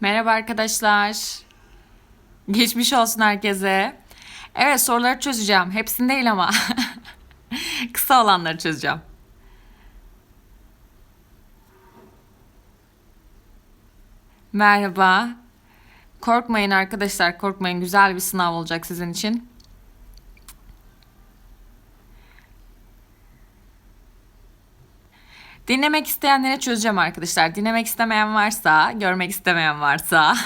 Merhaba arkadaşlar. Geçmiş olsun herkese. Evet soruları çözeceğim. Hepsini değil ama. Kısa olanları çözeceğim. Merhaba. Korkmayın arkadaşlar, korkmayın. Güzel bir sınav olacak sizin için. Dinlemek isteyenlere çözeceğim arkadaşlar. Dinlemek istemeyen varsa, görmek istemeyen varsa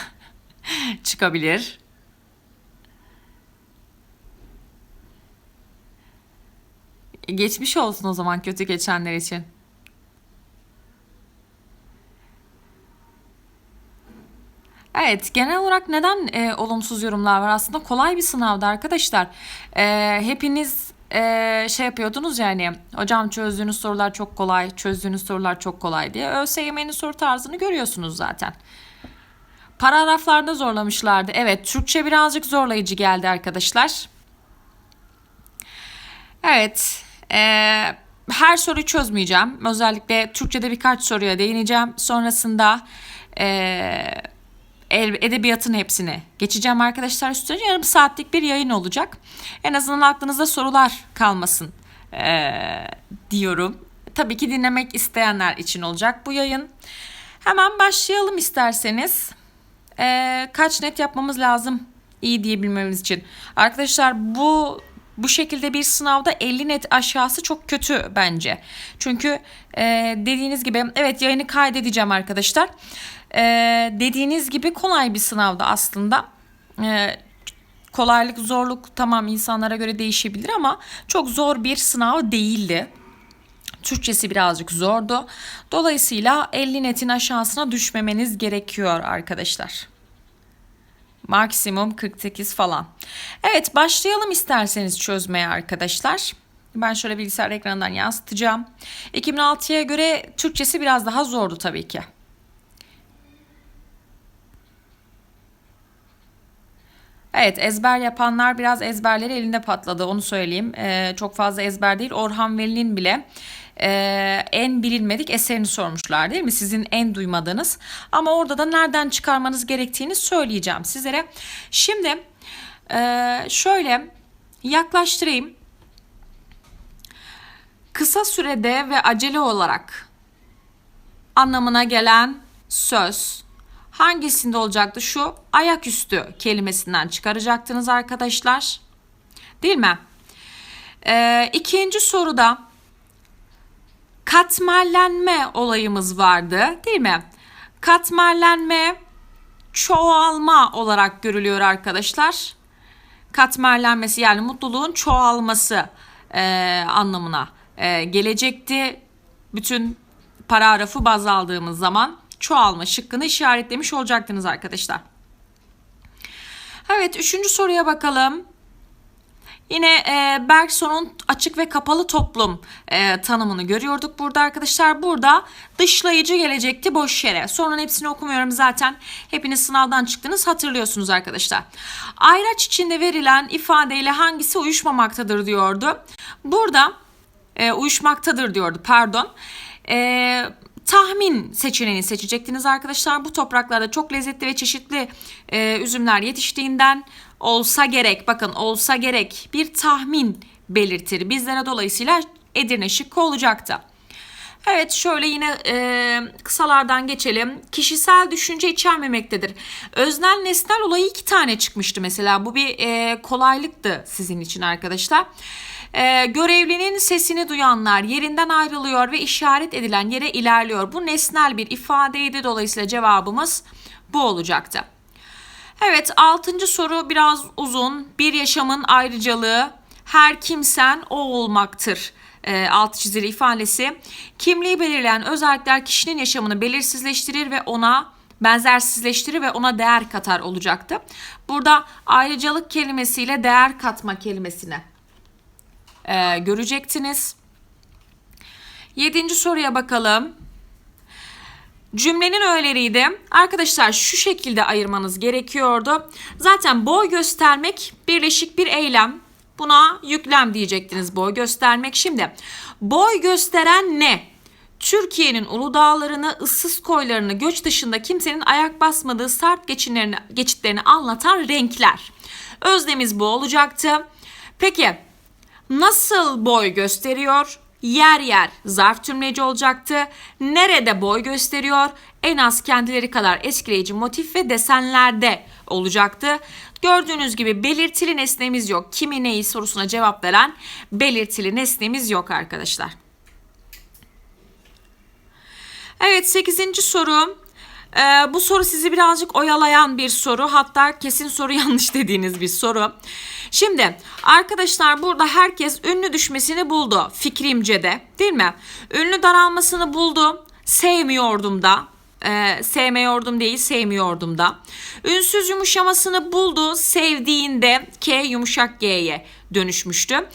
çıkabilir. Geçmiş olsun o zaman kötü geçenler için. Evet, genel olarak neden e, olumsuz yorumlar var? Aslında kolay bir sınavdı arkadaşlar. E, hepiniz e, şey yapıyordunuz yani, hocam çözdüğünüz sorular çok kolay, çözdüğünüz sorular çok kolay diye. ÖSYM'nin soru tarzını görüyorsunuz zaten. Paragraflarda zorlamışlardı. Evet, Türkçe birazcık zorlayıcı geldi arkadaşlar. Evet, e, her soruyu çözmeyeceğim. Özellikle Türkçe'de birkaç soruya değineceğim. Sonrasında e, edebiyatın hepsini geçeceğim arkadaşlar. Üstüne yarım saatlik bir yayın olacak. En azından aklınızda sorular kalmasın e, diyorum. Tabii ki dinlemek isteyenler için olacak bu yayın. Hemen başlayalım isterseniz. E, kaç net yapmamız lazım iyi diyebilmemiz için. Arkadaşlar bu bu şekilde bir sınavda 50 net aşağısı çok kötü bence. Çünkü e, dediğiniz gibi evet yayını kaydedeceğim arkadaşlar. E, dediğiniz gibi kolay bir sınavda aslında. E, kolaylık zorluk tamam insanlara göre değişebilir ama çok zor bir sınav değildi. Türkçesi birazcık zordu. Dolayısıyla 50 netin aşağısına düşmemeniz gerekiyor arkadaşlar. Maksimum 48 falan. Evet başlayalım isterseniz çözmeye arkadaşlar. Ben şöyle bilgisayar ekranından yansıtacağım. 2006'ya göre Türkçesi biraz daha zordu tabii ki. Evet ezber yapanlar biraz ezberleri elinde patladı onu söyleyeyim. Ee, çok fazla ezber değil. Orhan Veli'nin bile e, en bilinmedik eserini sormuşlar değil mi? Sizin en duymadığınız. Ama orada da nereden çıkarmanız gerektiğini söyleyeceğim sizlere. Şimdi e, şöyle yaklaştırayım. Kısa sürede ve acele olarak anlamına gelen söz hangisinde olacaktı? Şu ayaküstü kelimesinden çıkaracaktınız arkadaşlar. Değil mi? Ee, ikinci soruda katmerlenme olayımız vardı değil mi? Katmerlenme çoğalma olarak görülüyor arkadaşlar. Katmerlenmesi yani mutluluğun çoğalması e, anlamına e, gelecekti. Bütün paragrafı baz aldığımız zaman çoğalma şıkkını işaretlemiş olacaktınız arkadaşlar. Evet üçüncü soruya bakalım. Yine e, Bergson'un açık ve kapalı toplum e, tanımını görüyorduk burada arkadaşlar. Burada dışlayıcı gelecekti boş yere. Sorunun hepsini okumuyorum zaten. Hepiniz sınavdan çıktınız hatırlıyorsunuz arkadaşlar. Ayraç içinde verilen ifadeyle hangisi uyuşmamaktadır diyordu. Burada e, uyuşmaktadır diyordu pardon. E, tahmin seçeneğini seçecektiniz arkadaşlar. Bu topraklarda çok lezzetli ve çeşitli e, üzümler yetiştiğinden olsa gerek bakın olsa gerek bir tahmin belirtir. Bizlere dolayısıyla Edirne şıkkı olacaktı. Evet şöyle yine e, kısalardan geçelim. Kişisel düşünce içermemektedir. Öznel nesnel olayı iki tane çıkmıştı mesela. Bu bir e, kolaylıktı sizin için arkadaşlar. E, görevlinin sesini duyanlar yerinden ayrılıyor ve işaret edilen yere ilerliyor. Bu nesnel bir ifadeydi. Dolayısıyla cevabımız bu olacaktı. Evet altıncı soru biraz uzun. Bir yaşamın ayrıcalığı her kimsen o olmaktır. E, alt çizili ifadesi. Kimliği belirleyen özellikler kişinin yaşamını belirsizleştirir ve ona benzersizleştirir ve ona değer katar olacaktı. Burada ayrıcalık kelimesiyle değer katma kelimesine e, görecektiniz. Yedinci soruya bakalım. Cümlenin öğeleriydi. Arkadaşlar şu şekilde ayırmanız gerekiyordu. Zaten boy göstermek birleşik bir eylem. Buna yüklem diyecektiniz boy göstermek. Şimdi boy gösteren ne? Türkiye'nin ulu dağlarını, ıssız koylarını, göç dışında kimsenin ayak basmadığı sarp geçitlerini, geçitlerini anlatan renkler. Özdemiz bu olacaktı. Peki nasıl boy gösteriyor? Yer yer zarf tümleci olacaktı. Nerede boy gösteriyor? En az kendileri kadar etkileyici motif ve desenlerde olacaktı. Gördüğünüz gibi belirtili nesnemiz yok. Kimi neyi sorusuna cevap veren belirtili nesnemiz yok arkadaşlar. Evet 8. soru. Ee, bu soru sizi birazcık oyalayan bir soru. Hatta kesin soru yanlış dediğiniz bir soru. Şimdi arkadaşlar burada herkes ünlü düşmesini buldu fikrimce de değil mi? Ünlü daralmasını buldu. Sevmiyordum da. Ee, sevmiyordum değil sevmiyordum da. Ünsüz yumuşamasını buldu. Sevdiğinde K yumuşak G'ye dönüşmüştü.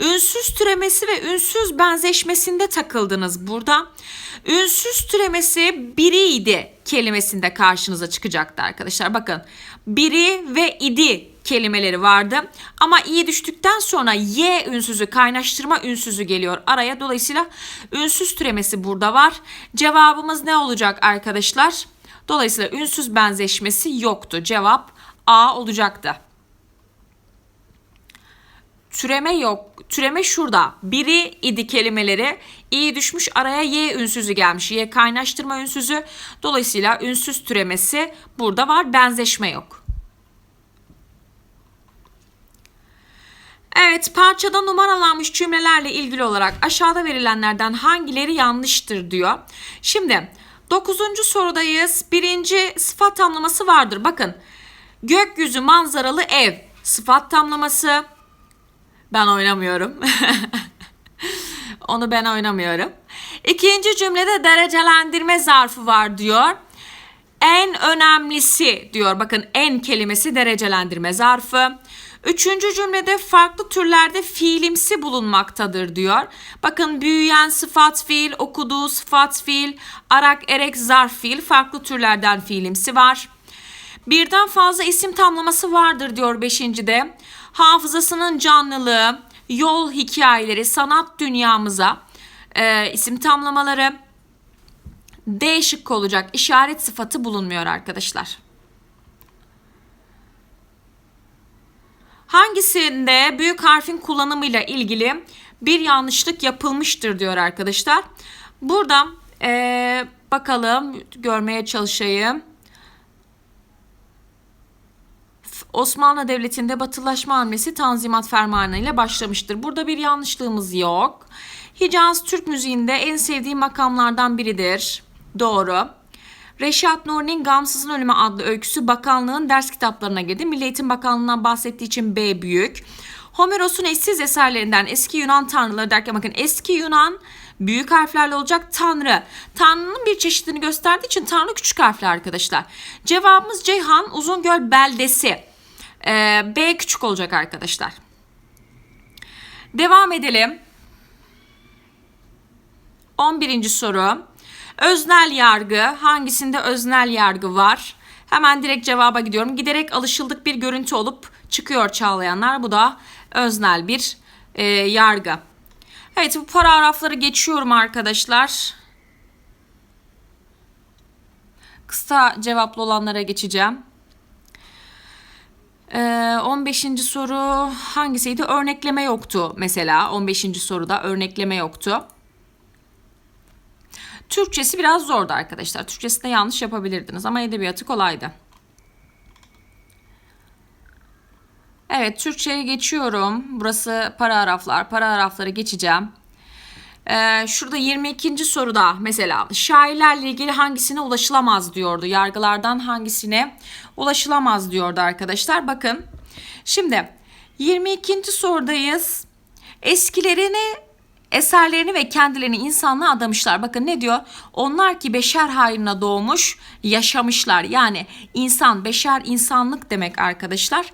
Ünsüz türemesi ve ünsüz benzeşmesinde takıldınız burada. Ünsüz türemesi biriydi kelimesinde karşınıza çıkacaktı arkadaşlar. Bakın biri ve idi kelimeleri vardı. Ama i düştükten sonra y ünsüzü kaynaştırma ünsüzü geliyor araya. Dolayısıyla ünsüz türemesi burada var. Cevabımız ne olacak arkadaşlar? Dolayısıyla ünsüz benzeşmesi yoktu. Cevap A olacaktı. Türeme yok. Türeme şurada. Biri idi kelimeleri. i düşmüş araya y ünsüzü gelmiş. Y kaynaştırma ünsüzü. Dolayısıyla ünsüz türemesi burada var. Benzeşme yok. Evet parçada numaralanmış cümlelerle ilgili olarak aşağıda verilenlerden hangileri yanlıştır diyor. Şimdi 9. sorudayız. Birinci sıfat tamlaması vardır. Bakın gökyüzü manzaralı ev sıfat tamlaması. Ben oynamıyorum. Onu ben oynamıyorum. İkinci cümlede derecelendirme zarfı var diyor. En önemlisi diyor. Bakın en kelimesi derecelendirme zarfı. Üçüncü cümlede farklı türlerde fiilimsi bulunmaktadır diyor. Bakın büyüyen sıfat fiil, okuduğu sıfat fiil, arak erek zarf fiil farklı türlerden fiilimsi var. Birden fazla isim tamlaması vardır diyor beşincide. Hafızasının canlılığı, yol hikayeleri, sanat dünyamıza e, isim tamlamaları. D şıkkı olacak. İşaret sıfatı bulunmuyor arkadaşlar. Hangisinde büyük harfin kullanımıyla ilgili bir yanlışlık yapılmıştır diyor arkadaşlar. Burada ee, bakalım görmeye çalışayım. Osmanlı Devleti'nde batılaşma hamlesi Tanzimat Fermanı ile başlamıştır. Burada bir yanlışlığımız yok. Hicaz Türk müziğinde en sevdiğim makamlardan biridir. Doğru. Reşat Nuri'nin Gamsızın Ölümü adlı öyküsü bakanlığın ders kitaplarına girdi. Milli Eğitim Bakanlığı'ndan bahsettiği için B büyük. Homeros'un eşsiz eserlerinden eski Yunan tanrıları derken bakın eski Yunan büyük harflerle olacak tanrı. Tanrının bir çeşidini gösterdiği için tanrı küçük harfler arkadaşlar. Cevabımız Ceyhan Uzungöl beldesi. Ee, B küçük olacak arkadaşlar. Devam edelim. 11. soru. Öznel yargı hangisinde öznel yargı var? Hemen direkt cevaba gidiyorum. Giderek alışıldık bir görüntü olup çıkıyor çağlayanlar. Bu da öznel bir e, yargı. Evet bu paragrafları geçiyorum arkadaşlar. Kısa cevaplı olanlara geçeceğim. Ee, 15. soru hangisiydi? Örnekleme yoktu mesela. 15. soruda örnekleme yoktu. Türkçesi biraz zordu arkadaşlar. Türkçesinde yanlış yapabilirdiniz ama edebiyatı kolaydı. Evet Türkçe'ye geçiyorum. Burası paragraflar. Paragrafları geçeceğim. Ee, şurada 22. soruda mesela şairlerle ilgili hangisine ulaşılamaz diyordu. Yargılardan hangisine ulaşılamaz diyordu arkadaşlar. Bakın şimdi 22. sorudayız. Eskilerini eserlerini ve kendilerini insanlığa adamışlar. Bakın ne diyor? Onlar ki beşer hayrına doğmuş, yaşamışlar. Yani insan, beşer insanlık demek arkadaşlar.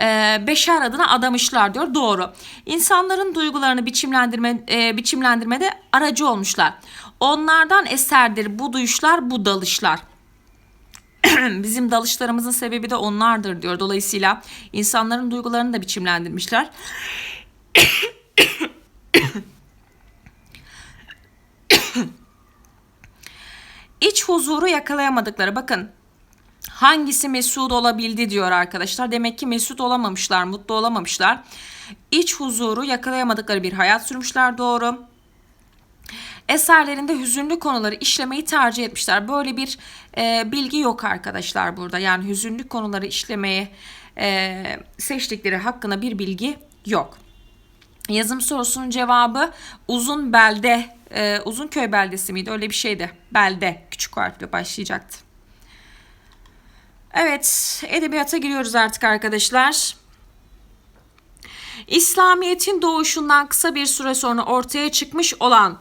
Ee, beşer adına adamışlar diyor. Doğru. İnsanların duygularını biçimlendirme e, biçimlendirmede aracı olmuşlar. Onlardan eserdir bu duyuşlar, bu dalışlar. Bizim dalışlarımızın sebebi de onlardır diyor. Dolayısıyla insanların duygularını da biçimlendirmişler. İç huzuru yakalayamadıkları bakın hangisi mesut olabildi diyor arkadaşlar. Demek ki mesut olamamışlar, mutlu olamamışlar. İç huzuru yakalayamadıkları bir hayat sürmüşler doğru. Eserlerinde hüzünlü konuları işlemeyi tercih etmişler. Böyle bir e, bilgi yok arkadaşlar burada. Yani hüzünlü konuları işlemeyi e, seçtikleri hakkında bir bilgi yok. Yazım sorusunun cevabı uzun belde, e, uzun köy beldesi miydi? Öyle bir şeydi. Belde küçük harfle başlayacaktı. Evet, edebiyata giriyoruz artık arkadaşlar. İslamiyet'in doğuşundan kısa bir süre sonra ortaya çıkmış olan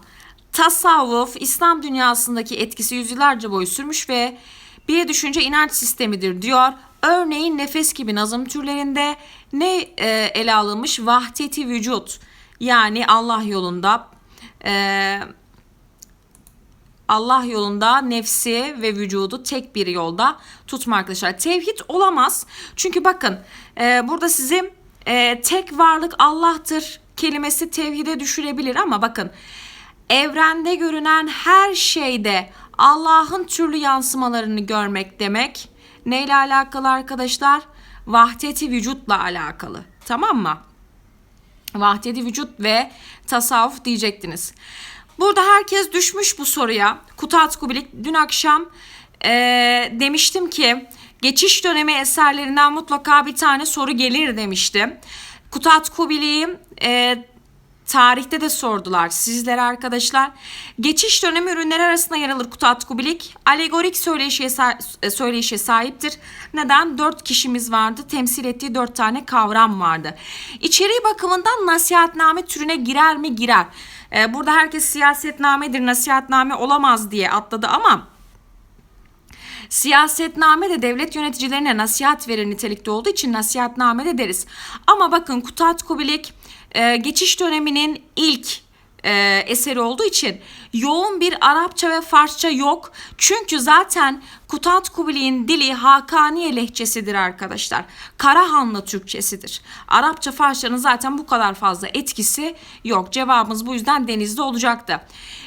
tasavvuf, İslam dünyasındaki etkisi yüzyıllarca boyu sürmüş ve bir düşünce inanç sistemidir diyor. Örneğin nefes gibi nazım türlerinde ne e, ele alınmış? Vahdeti vücut yani Allah yolunda e, Allah yolunda nefsi ve vücudu tek bir yolda tutma arkadaşlar. Tevhid olamaz. Çünkü bakın e, burada sizi e, tek varlık Allah'tır kelimesi tevhide düşürebilir ama bakın evrende görünen her şeyde Allah'ın türlü yansımalarını görmek demek neyle alakalı arkadaşlar? Vahdeti vücutla alakalı. Tamam mı? Vahdeti vücut ve tasavvuf diyecektiniz. Burada herkes düşmüş bu soruya. Kutat Kubilik dün akşam e, demiştim ki geçiş dönemi eserlerinden mutlaka bir tane soru gelir demiştim. Kutat Kubilik'i e, tarihte de sordular sizlere arkadaşlar. Geçiş dönemi ürünleri arasında yer alır Kutat Kubilik. Alegorik söyleyişe, söyleyişe sahiptir. Neden? Dört kişimiz vardı. Temsil ettiği dört tane kavram vardı. İçeriği bakımından nasihatname türüne girer mi? Girer. Ee, burada herkes siyasetnamedir, nasihatname olamaz diye atladı ama Siyasetname de devlet yöneticilerine nasihat verir nitelikte olduğu için nasihatname de deriz. Ama bakın Kutat Kubilik e, geçiş döneminin ilk e, eseri olduğu için yoğun bir Arapça ve Farsça yok. Çünkü zaten Kutat Kubilik'in dili Hakaniye lehçesidir arkadaşlar. Karahanlı Türkçesidir. Arapça Farsçanın zaten bu kadar fazla etkisi yok. Cevabımız bu yüzden denizde olacaktı.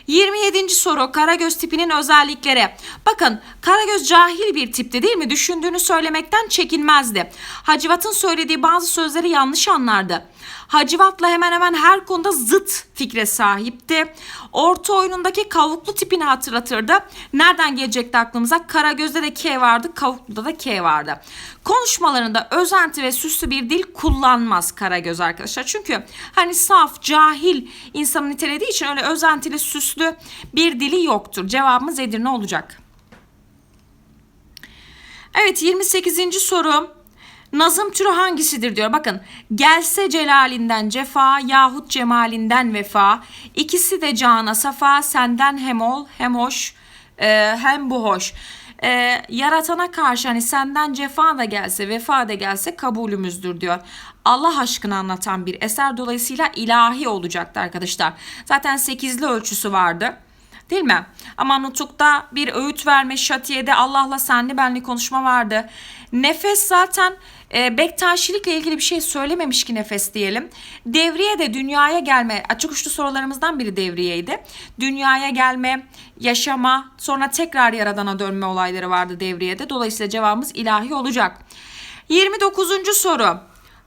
27. soru Karagöz tipinin özellikleri. Bakın Karagöz cahil bir tipti değil mi? Düşündüğünü söylemekten çekinmezdi. Hacivat'ın söylediği bazı sözleri yanlış anlardı. Hacivat'la hemen hemen her konuda zıt fikre sahipti. Orta oyunundaki kavuklu tipini hatırlatırdı. Nereden gelecekti aklımıza? Karagöz'de de K vardı, Kavuklu'da da K vardı. Konuşmalarında özenti ve süslü bir dil kullanmaz Karagöz arkadaşlar. Çünkü hani saf, cahil insanı nitelediği için öyle özentili, süslü bir dili yoktur. Cevabımız Edirne olacak. Evet 28. soru. Nazım türü hangisidir diyor. Bakın gelse celalinden cefa yahut cemalinden vefa. İkisi de cana safa senden hem ol hem hoş e, hem bu hoş. E, yaratana karşı hani senden cefa da gelse vefa da gelse kabulümüzdür diyor. Allah aşkını anlatan bir eser dolayısıyla ilahi olacaktı arkadaşlar. Zaten sekizli ölçüsü vardı. Değil mi? Ama nutukta bir öğüt verme, şatiyede Allah'la senli benli konuşma vardı. Nefes zaten e, Bektaşilikle ilgili bir şey söylememiş ki nefes diyelim. Devriye de dünyaya gelme, açık uçlu sorularımızdan biri devriyeydi. Dünyaya gelme, yaşama, sonra tekrar yaradana dönme olayları vardı devriyede. Dolayısıyla cevabımız ilahi olacak. 29. soru.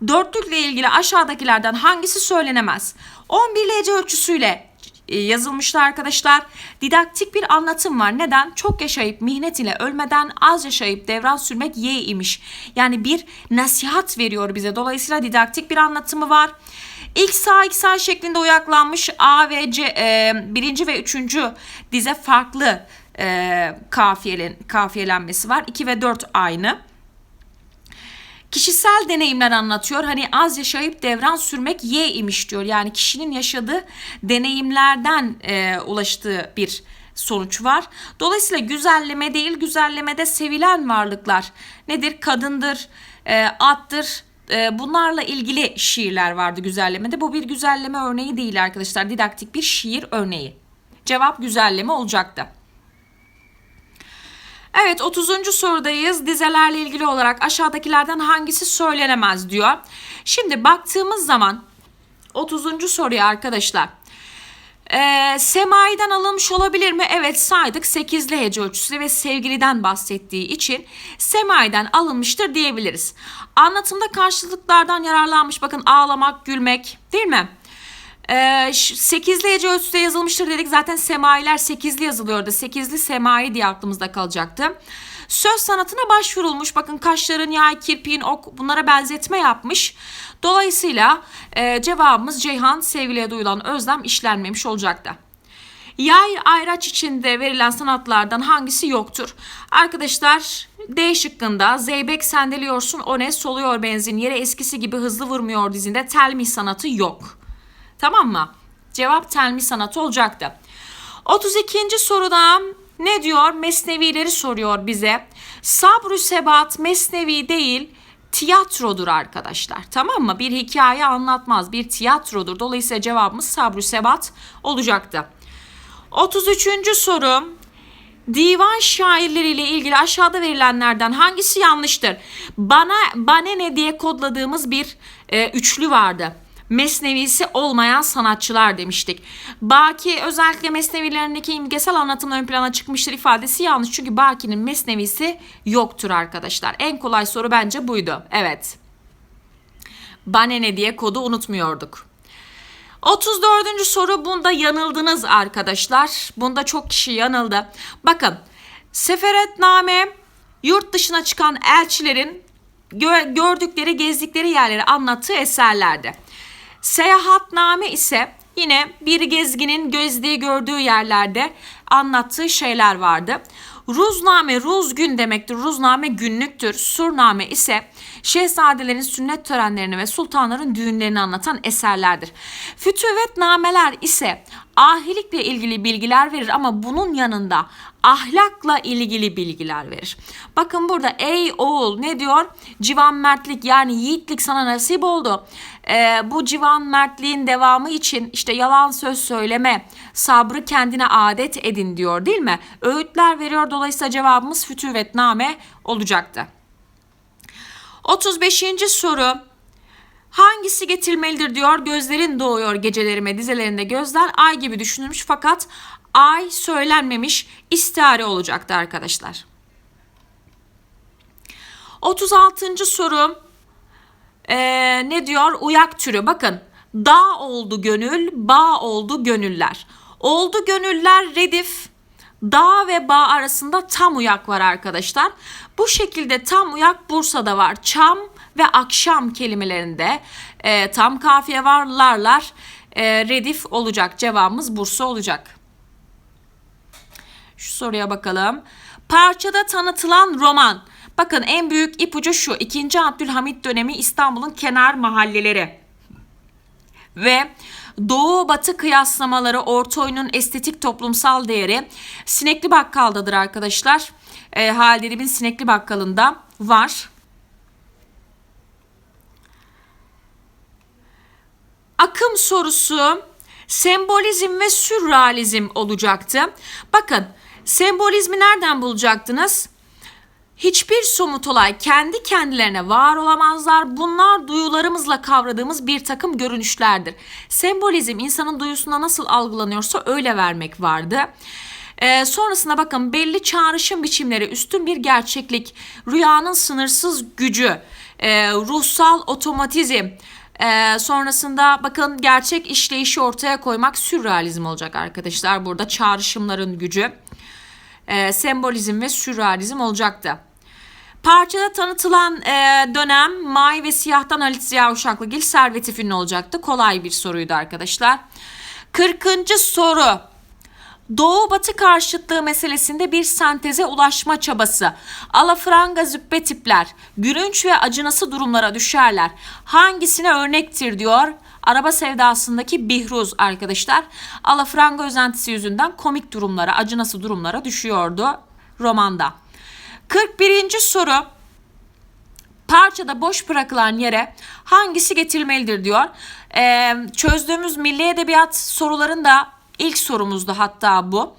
Dörtlükle ilgili aşağıdakilerden hangisi söylenemez? 11 LC ölçüsüyle yazılmıştı arkadaşlar. Didaktik bir anlatım var. Neden? Çok yaşayıp mihnet ile ölmeden az yaşayıp devran sürmek ye imiş. Yani bir nasihat veriyor bize. Dolayısıyla didaktik bir anlatımı var. İlk sağ ilk sağ şeklinde uyaklanmış A ve C e, birinci ve üçüncü dize farklı e, kafiyelen, kafiyelenmesi var. 2 ve 4 aynı. Kişisel deneyimler anlatıyor. Hani az yaşayıp devran sürmek ye imiş diyor. Yani kişinin yaşadığı deneyimlerden e, ulaştığı bir sonuç var. Dolayısıyla güzelleme değil güzellemede sevilen varlıklar nedir? Kadındır, e, attır, e, bunlarla ilgili şiirler vardı güzellemede. Bu bir güzelleme örneği değil arkadaşlar. Didaktik bir şiir örneği. Cevap güzelleme olacaktı. Evet 30. sorudayız. Dizelerle ilgili olarak aşağıdakilerden hangisi söylenemez diyor. Şimdi baktığımız zaman 30. soruya arkadaşlar. Ee, semaiden alınmış olabilir mi? Evet saydık 8'li hece ölçüsü ve sevgiliden bahsettiği için semaiden alınmıştır diyebiliriz. Anlatımda karşılıklardan yararlanmış bakın ağlamak, gülmek değil mi? Ee, sekizli hece yazılmıştır dedik. Zaten semailer sekizli yazılıyordu. Sekizli semai diye aklımızda kalacaktı. Söz sanatına başvurulmuş. Bakın kaşların, yay, kirpiğin, ok bunlara benzetme yapmış. Dolayısıyla e, cevabımız Ceyhan sevgiliye duyulan özlem işlenmemiş olacaktı. Yay ayraç içinde verilen sanatlardan hangisi yoktur? Arkadaşlar D şıkkında Zeybek sendeliyorsun o ne soluyor benzin yere eskisi gibi hızlı vurmuyor dizinde telmih sanatı yok. Tamam mı? Cevap telmih sanatı olacaktı. 32. soruda ne diyor? Mesnevileri soruyor bize. Sabru sebat mesnevi değil tiyatrodur arkadaşlar. Tamam mı? Bir hikaye anlatmaz. Bir tiyatrodur. Dolayısıyla cevabımız sabru sebat olacaktı. 33. soru. Divan şairleriyle ilgili aşağıda verilenlerden hangisi yanlıştır? Bana bana ne diye kodladığımız bir e, üçlü vardı. Mesnevisi olmayan sanatçılar demiştik. Baki özellikle mesnevilerindeki imgesel anlatımla ön plana çıkmıştır ifadesi yanlış. Çünkü Baki'nin mesnevisi yoktur arkadaşlar. En kolay soru bence buydu. Evet. Bana ne diye kodu unutmuyorduk. 34. soru bunda yanıldınız arkadaşlar. Bunda çok kişi yanıldı. Bakın seferetname yurt dışına çıkan elçilerin gö- gördükleri gezdikleri yerleri anlattığı eserlerdi. Seyahatname ise yine bir gezginin gezdiği gördüğü yerlerde anlattığı şeyler vardı. Ruzname ruz gün demektir. Ruzname günlüktür. Surname ise şehzadelerin sünnet törenlerini ve sultanların düğünlerini anlatan eserlerdir. Fütüvetnameler ise ahilikle ilgili bilgiler verir ama bunun yanında ahlakla ilgili bilgiler verir. Bakın burada ey oğul ne diyor? Civan mertlik yani yiğitlik sana nasip oldu. Ee, bu civan mertliğin devamı için işte yalan söz söyleme, sabrı kendine adet edin diyor değil mi? Öğütler veriyor dolayısıyla cevabımız fütüvetname olacaktı. 35. soru. Hangisi getirmelidir diyor. Gözlerin doğuyor gecelerime dizelerinde gözler ay gibi düşünülmüş fakat ay söylenmemiş istihare olacaktı arkadaşlar. 36. soru Ee, ne diyor? Uyak türü. Bakın dağ oldu gönül, bağ oldu gönüller. Oldu gönüller redif, dağ ve bağ arasında tam uyak var arkadaşlar. Bu şekilde tam uyak Bursa'da var. Çam ve akşam kelimelerinde e, tam kafiye varlarlar. E, redif olacak. Cevabımız Bursa olacak. Şu soruya bakalım. Parçada tanıtılan roman. Bakın en büyük ipucu şu. 2. Abdülhamit dönemi İstanbul'un kenar mahalleleri. Ve Doğu Batı kıyaslamaları orta oyunun estetik toplumsal değeri Sinekli Bakkal'dadır arkadaşlar. E, Halide Edip'in Sinekli Bakkal'ında var. Akım sorusu sembolizm ve sürrealizm olacaktı. Bakın sembolizmi nereden bulacaktınız? Hiçbir somut olay kendi kendilerine var olamazlar. Bunlar duyularımızla kavradığımız bir takım görünüşlerdir. Sembolizm insanın duyusuna nasıl algılanıyorsa öyle vermek vardı. Ee, sonrasında bakın belli çağrışım biçimleri üstün bir gerçeklik, rüyanın sınırsız gücü, e, ruhsal otomatizm, ee, sonrasında bakın gerçek işleyişi ortaya koymak sürrealizm olacak arkadaşlar. Burada çağrışımların gücü, e, sembolizm ve sürrealizm olacaktı. Parçada tanıtılan e, dönem May ve Siyah'tan Halit Ziya Uşaklıgil Servet-i olacaktı. Kolay bir soruydu arkadaşlar. 40. soru. Doğu batı karşıtlığı meselesinde bir senteze ulaşma çabası. Alafranga züppe tipler, gülünç ve acınası durumlara düşerler. Hangisine örnektir diyor. Araba sevdasındaki Bihruz arkadaşlar. Alafranga özentisi yüzünden komik durumlara, acınası durumlara düşüyordu romanda. 41. soru. Parçada boş bırakılan yere hangisi getirilmelidir diyor. Ee, çözdüğümüz milli edebiyat sorularında ilk sorumuzdu hatta bu.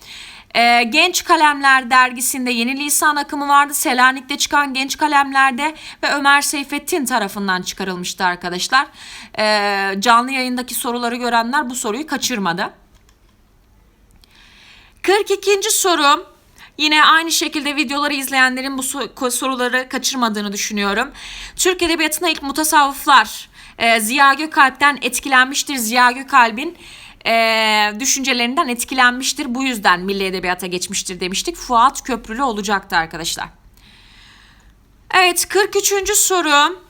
Ee, Genç Kalemler dergisinde yeni lisan akımı vardı. Selanik'te çıkan Genç Kalemler'de ve Ömer Seyfettin tarafından çıkarılmıştı arkadaşlar. Ee, canlı yayındaki soruları görenler bu soruyu kaçırmadı. 42. soru. Yine aynı şekilde videoları izleyenlerin bu so- soruları kaçırmadığını düşünüyorum. Türk Edebiyatı'na ilk mutasavvıflar e, Ziya Gökalp'ten etkilenmiştir. Ziya Gökalp'in e, düşüncelerinden etkilenmiştir. Bu yüzden milli edebiyata geçmiştir demiştik. Fuat Köprülü olacaktı arkadaşlar. Evet 43. soru.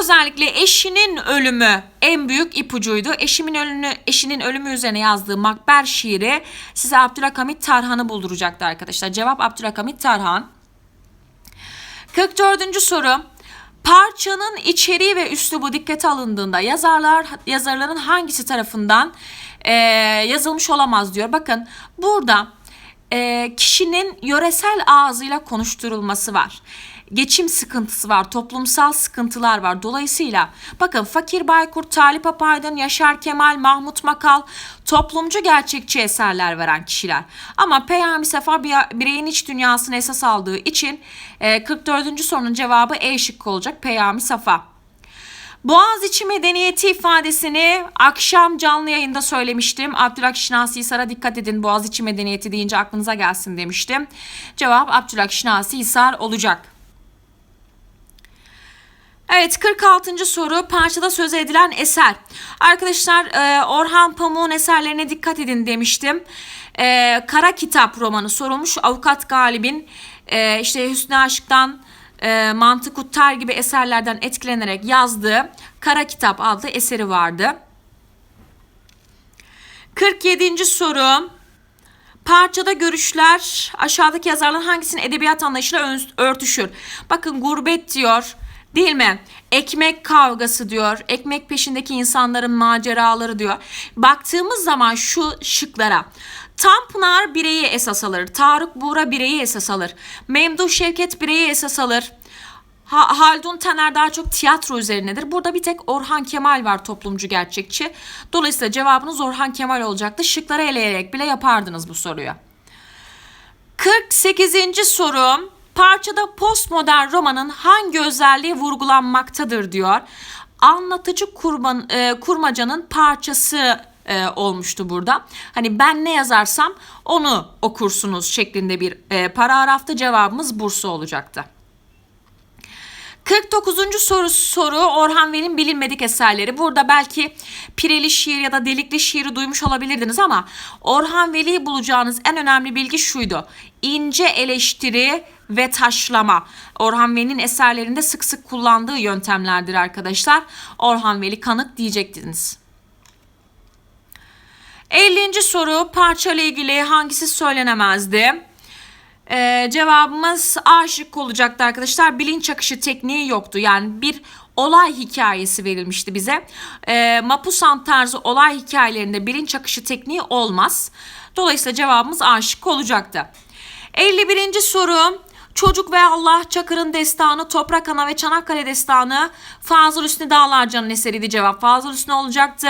Özellikle eşinin ölümü en büyük ipucuydu. Eşimin ölümü, eşinin ölümü üzerine yazdığı Makber şiiri size Abdülhakamit Tarhan'ı bulduracaktı arkadaşlar. Cevap Abdülhakamit Tarhan. 44. soru. Parçanın içeriği ve üslubu dikkate alındığında yazarlar yazarların hangisi tarafından e, yazılmış olamaz diyor. Bakın burada e, kişinin yöresel ağzıyla konuşturulması var. Geçim sıkıntısı var, toplumsal sıkıntılar var. Dolayısıyla bakın Fakir Baykurt, Talip Apaydın, Yaşar Kemal, Mahmut Makal toplumcu gerçekçi eserler veren kişiler. Ama Peyami Sefa bireyin iç dünyasını esas aldığı için e, 44. sorunun cevabı E şıkkı olacak Peyami Safa. Boğaziçi medeniyeti ifadesini akşam canlı yayında söylemiştim. Abdülhak Şinasi Hisar'a dikkat edin Boğaziçi medeniyeti deyince aklınıza gelsin demiştim. Cevap Abdülhak Şinasi Hisar olacak. Evet 46. soru parçada söz edilen eser. Arkadaşlar e, Orhan Pamuk'un eserlerine dikkat edin demiştim. E, Kara Kitap romanı sorulmuş. Avukat Galip'in e, işte Hüsnü Aşık'tan Mantık Uttar gibi eserlerden etkilenerek yazdığı Kara Kitap adlı eseri vardı. 47. soru. Parçada görüşler aşağıdaki yazarların hangisinin edebiyat anlayışıyla örtüşür? Bakın gurbet diyor. Değil mi? Ekmek kavgası diyor. Ekmek peşindeki insanların maceraları diyor. Baktığımız zaman şu şıklara. Tanpınar bireyi esas alır. Tarık Buğra bireyi esas alır. Memduh Şevket bireyi esas alır. Ha, Haldun Taner daha çok tiyatro üzerinedir. Burada bir tek Orhan Kemal var toplumcu gerçekçi. Dolayısıyla cevabınız Orhan Kemal olacaktı. Şıkları eleyerek bile yapardınız bu soruyu. 48. sorum Parçada postmodern romanın hangi özelliği vurgulanmaktadır diyor. Anlatıcı kurban, e, kurmacanın parçası e, olmuştu burada. Hani ben ne yazarsam onu okursunuz şeklinde bir e, paragrafta cevabımız Bursa olacaktı. 49. soru soru Orhan Veli'nin bilinmedik eserleri. Burada belki Pireli şiir ya da Delikli şiiri duymuş olabilirdiniz ama Orhan Veli'yi bulacağınız en önemli bilgi şuydu. İnce eleştiri ve taşlama. Orhan Veli'nin eserlerinde sık sık kullandığı yöntemlerdir arkadaşlar. Orhan Veli kanık diyecektiniz. 50. soru parça ile ilgili hangisi söylenemezdi? Ee, cevabımız A olacaktı arkadaşlar. Bilinç akışı tekniği yoktu. Yani bir olay hikayesi verilmişti bize. Ee, Mapusant tarzı olay hikayelerinde bilinç akışı tekniği olmaz. Dolayısıyla cevabımız A olacaktı. 51. soru Çocuk ve Allah, Çakır'ın destanı, Toprak Ana ve Çanakkale destanı Fazıl Hüsnü Dağlarcan'ın eseriydi cevap. Fazıl Hüsnü olacaktı.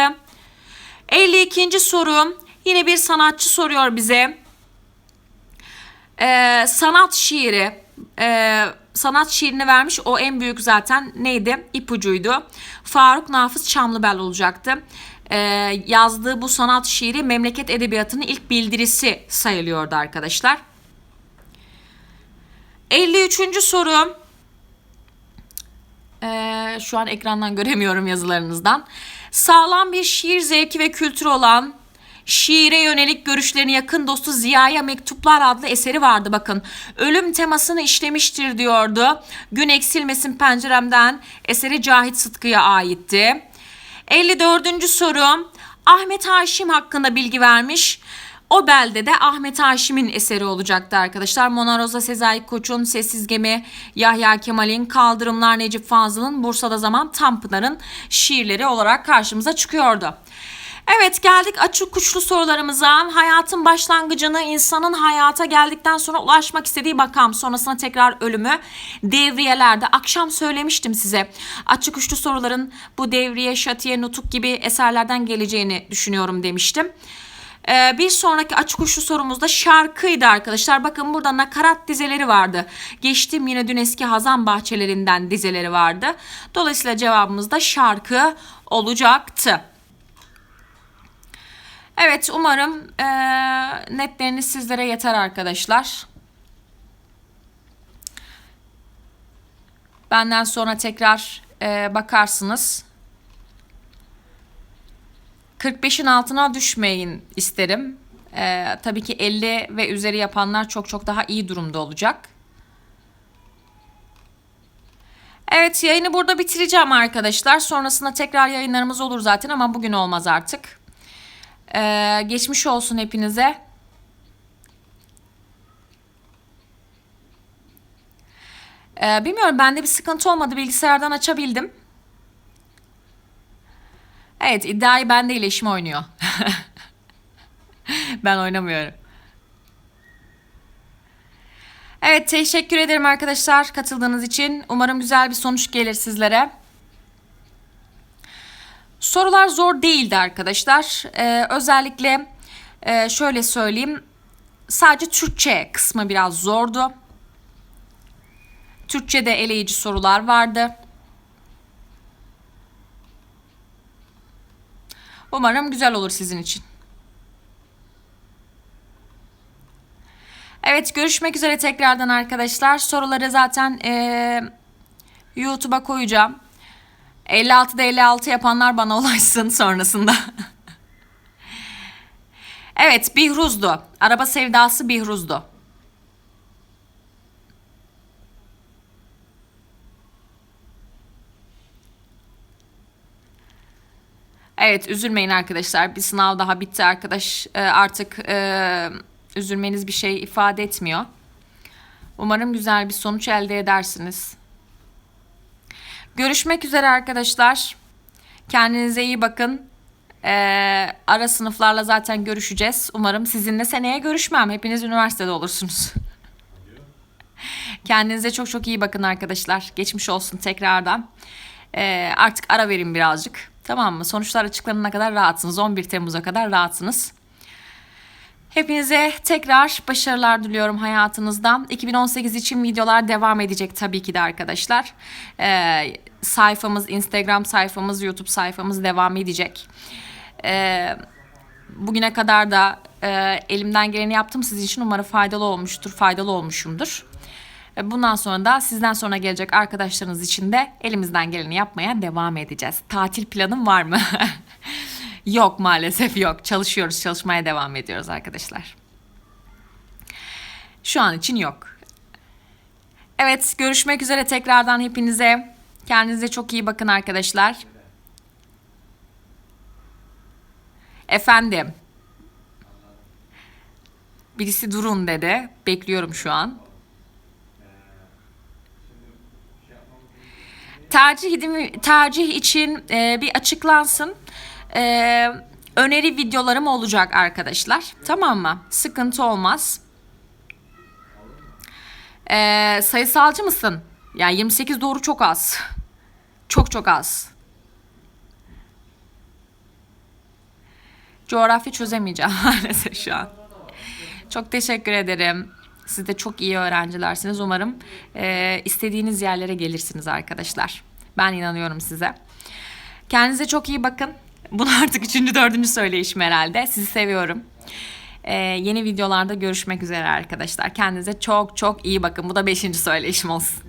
52. soru yine bir sanatçı soruyor bize. Ee, sanat şiiri. Ee, sanat şiirini vermiş. O en büyük zaten neydi? İpucuydu. Faruk Nafız Çamlıbel olacaktı. Ee, yazdığı bu sanat şiiri memleket edebiyatının ilk bildirisi sayılıyordu arkadaşlar. 53. soru. Ee, şu an ekrandan göremiyorum yazılarınızdan. Sağlam bir şiir zevki ve kültürü olan şiire yönelik görüşlerini yakın dostu Ziya'ya Mektuplar adlı eseri vardı bakın. Ölüm temasını işlemiştir diyordu. Gün eksilmesin penceremden eseri Cahit Sıtkı'ya aitti. 54. soru Ahmet Haşim hakkında bilgi vermiş. O belde de Ahmet Haşim'in eseri olacaktı arkadaşlar. Mona Rosa Sezai Koç'un Sessiz Gemi, Yahya Kemal'in Kaldırımlar Necip Fazıl'ın Bursa'da Zaman Tanpınar'ın şiirleri olarak karşımıza çıkıyordu. Evet geldik açık uçlu sorularımıza. Hayatın başlangıcını insanın hayata geldikten sonra ulaşmak istediği makam sonrasında tekrar ölümü devriyelerde akşam söylemiştim size. Açık uçlu soruların bu devriye, şatiye, nutuk gibi eserlerden geleceğini düşünüyorum demiştim. Ee, bir sonraki açık uçlu sorumuzda şarkıydı arkadaşlar. Bakın burada nakarat dizeleri vardı. Geçtim yine dün eski Hazan bahçelerinden dizeleri vardı. Dolayısıyla cevabımız da şarkı olacaktı. Evet umarım e, netleriniz sizlere yeter arkadaşlar. Benden sonra tekrar e, bakarsınız. 45'in altına düşmeyin isterim. E, tabii ki 50 ve üzeri yapanlar çok çok daha iyi durumda olacak. Evet yayını burada bitireceğim arkadaşlar. Sonrasında tekrar yayınlarımız olur zaten ama bugün olmaz artık. Ee, geçmiş olsun hepinize. Ee, bilmiyorum bende bir sıkıntı olmadı. Bilgisayardan açabildim. Evet iddiayı ben değil eşim oynuyor. ben oynamıyorum. Evet teşekkür ederim arkadaşlar katıldığınız için. Umarım güzel bir sonuç gelir sizlere. Sorular zor değildi arkadaşlar. Ee, özellikle e, şöyle söyleyeyim. Sadece Türkçe kısmı biraz zordu. Türkçe'de eleyici sorular vardı. Umarım güzel olur sizin için. Evet görüşmek üzere tekrardan arkadaşlar. Soruları zaten e, YouTube'a koyacağım. 56'da 56 yapanlar bana ulaşsın sonrasında. evet Bihruz'du. Araba sevdası Bihruz'du. Evet üzülmeyin arkadaşlar. Bir sınav daha bitti arkadaş. E, artık e, üzülmeniz bir şey ifade etmiyor. Umarım güzel bir sonuç elde edersiniz. Görüşmek üzere arkadaşlar. Kendinize iyi bakın. Ee, ara sınıflarla zaten görüşeceğiz. Umarım sizinle seneye görüşmem. Hepiniz üniversitede olursunuz. Kendinize çok çok iyi bakın arkadaşlar. Geçmiş olsun tekrardan. Ee, artık ara verin birazcık. Tamam mı? Sonuçlar açıklanana kadar rahatsınız. 11 Temmuz'a kadar rahatsınız. Hepinize tekrar başarılar diliyorum hayatınızda. 2018 için videolar devam edecek tabii ki de arkadaşlar. Ee, sayfamız, Instagram sayfamız, YouTube sayfamız devam edecek. Ee, bugüne kadar da e, elimden geleni yaptım sizin için. Umarım faydalı olmuştur, faydalı olmuşumdur. Bundan sonra da sizden sonra gelecek arkadaşlarınız için de elimizden geleni yapmaya devam edeceğiz. Tatil planım var mı? Yok maalesef yok. Çalışıyoruz, çalışmaya devam ediyoruz arkadaşlar. Şu an için yok. Evet, görüşmek üzere tekrardan hepinize. Kendinize çok iyi bakın arkadaşlar. Efendim. Birisi durun dedi. Bekliyorum şu an. Tercih, tercih için e, bir açıklansın. E, öneri videolarım olacak arkadaşlar. Tamam mı? Sıkıntı olmaz. E, sayısalcı mısın? Ya 28 doğru çok az. Çok çok az. Coğrafya çözemeyeceğim maalesef şu an. Çok teşekkür ederim. Siz de çok iyi öğrencilersiniz. Umarım e, istediğiniz yerlere gelirsiniz arkadaşlar. Ben inanıyorum size. Kendinize çok iyi bakın. Bunu artık üçüncü, dördüncü söyleyişim herhalde. Sizi seviyorum. E, yeni videolarda görüşmek üzere arkadaşlar. Kendinize çok çok iyi bakın. Bu da beşinci söyleyişim olsun.